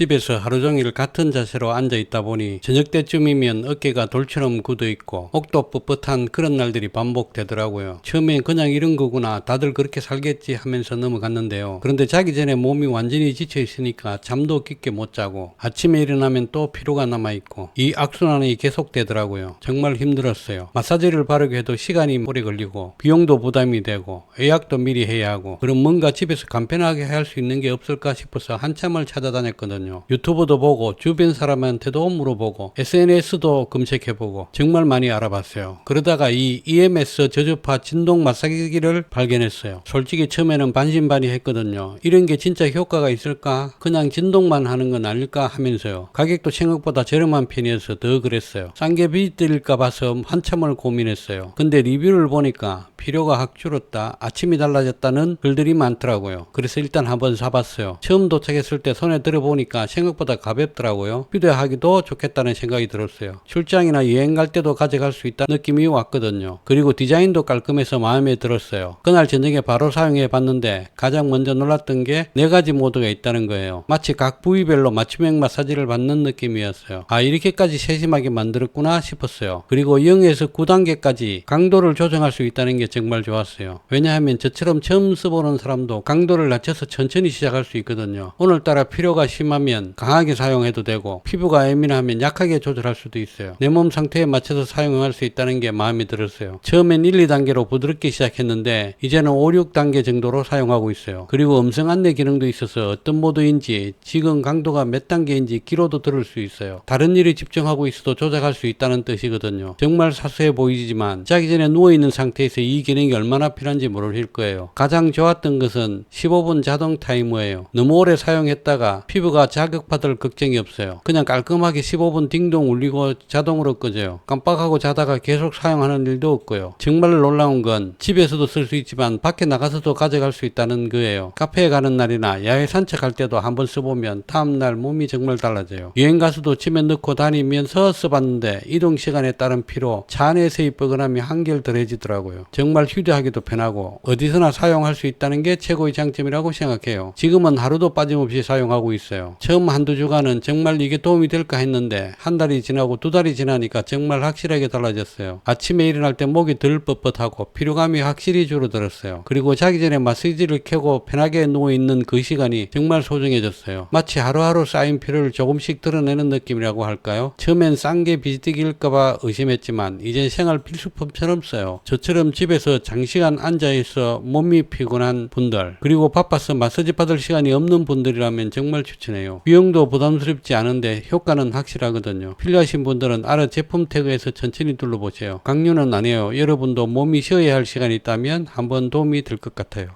집에서 하루 종일 같은 자세로 앉아 있다 보니 저녁 때쯤이면 어깨가 돌처럼 굳어 있고 목도 뻣뻣한 그런 날들이 반복되더라고요. 처음엔 그냥 이런 거구나 다들 그렇게 살겠지 하면서 넘어갔는데요. 그런데 자기 전에 몸이 완전히 지쳐 있으니까 잠도 깊게 못 자고 아침에 일어나면 또 피로가 남아 있고 이 악순환이 계속되더라고요. 정말 힘들었어요. 마사지를 바르게 해도 시간이 오래 걸리고 비용도 부담이 되고 예약도 미리 해야 하고 그럼 뭔가 집에서 간편하게 할 수 있는 게 없을까 싶어서 한참을 찾아다녔거든요. 유튜브도 보고 주변 사람한테도 물어보고 SNS도 검색해보고 정말 많이 알아봤어요. 그러다가 이 EMS 저주파 진동 마사지기를 발견했어요. 솔직히 처음에는 반신반의했거든요. 이런 게 진짜 효과가 있을까? 그냥 진동만 하는 건 아닐까 하면서요. 가격도 생각보다 저렴한 편이어서 더 그랬어요. 싼 게 비질까 봐서 한참을 고민했어요. 근데 리뷰를 보니까 필요가 확 줄었다. 아침이 달라졌다는 글들이 많더라고요. 그래서 일단 한번 사봤어요. 처음 도착했을 때 손에 들어보니까 생각보다 가볍더라고요. 휴대하기도 좋겠다는 생각이 들었어요. 출장이나 여행 갈 때도 가져갈 수 있다는 느낌이 왔거든요. 그리고 디자인도 깔끔해서 마음에 들었어요. 그날 저녁에 바로 사용해 봤는데 가장 먼저 놀랐던 게 네 가지 모드가 있다는 거예요. 마치 각 부위별로 맞춤형 마사지를 받는 느낌이었어요. 아 이렇게까지 세심하게 만들었구나 싶었어요. 그리고 0에서 9단계까지 강도를 조정할 수 있다는 게 정말 좋았어요. 왜냐하면 저처럼 처음 써보는 사람도 강도를 낮춰서 천천히 시작할 수 있거든요. 오늘따라 필요가 심 하면 강하게 사용해도 되고 피부가 예민하면 약하게 조절할 수도 있어요. 내 몸 상태에 맞춰서 사용할 수 있다는 게 마음에 들었어요. 처음엔 1, 2단계로 부드럽게 시작했는데 이제는 5, 6단계 정도로 사용하고 있어요. 그리고 음성 안내 기능도 있어서 어떤 모드인지 지금 강도가 몇 단계인지 기로도 들을 수 있어요. 다른 일에 집중하고 있어도 조작할 수 있다는 뜻이거든요. 정말 사소해 보이지만 자기 전에 누워있는 상태에서 이 기능이 얼마나 필요한지 모를 거예요. 가장 좋았던 것은 15분 자동 타이머예요. 너무 오래 사용했다가 피부가 자극받을 걱정이 없어요. 그냥 깔끔하게 15분 딩동 울리고 자동으로 꺼져요. 깜빡하고 자다가 계속 사용하는 일도 없고요. 정말 놀라운 건 집에서도 쓸 수 있지만 밖에 나가서도 가져갈 수 있다는 거예요. 카페에 가는 날이나 야외 산책할 때도 한번 써보면 다음날 몸이 정말 달라져요. 여행 가서도 집에 넣고 다니면서 써봤는데 이동 시간에 따른 피로, 차 안에서의 뻐근함이 한결 덜해지더라고요. 정말 휴대하기도 편하고 어디서나 사용할 수 있다는 게 최고의 장점이라고 생각해요. 지금은 하루도 빠짐없이 사용하고 있어요. 처음 한두 주간은 정말 이게 도움이 될까 했는데 한 달이 지나고 두 달이 지나니까 정말 확실하게 달라졌어요. 아침에 일어날 때 목이 덜 뻣뻣하고 피로감이 확실히 줄어들었어요. 그리고 자기 전에 마사지를 켜고 편하게 누워 있는 그 시간이 정말 소중해졌어요. 마치 하루하루 쌓인 피로를 조금씩 드러내는 느낌이라고 할까요? 처음엔 싼 게 비지떡일까봐 의심했지만 이젠 생활 필수품처럼 써요. 저처럼 집에서 장시간 앉아있어 몸이 피곤한 분들 그리고 바빠서 마사지 받을 시간이 없는 분들이라면 정말 추천해 요. 비용도 부담스럽지 않은데 효과는 확실하거든요. 필요하신 분들은 아래 제품 태그에서 천천히 둘러보세요. 강요는 아니에요. 여러분도 몸이 쉬어야 할 시간이 있다면 한번 도움이 될 것 같아요.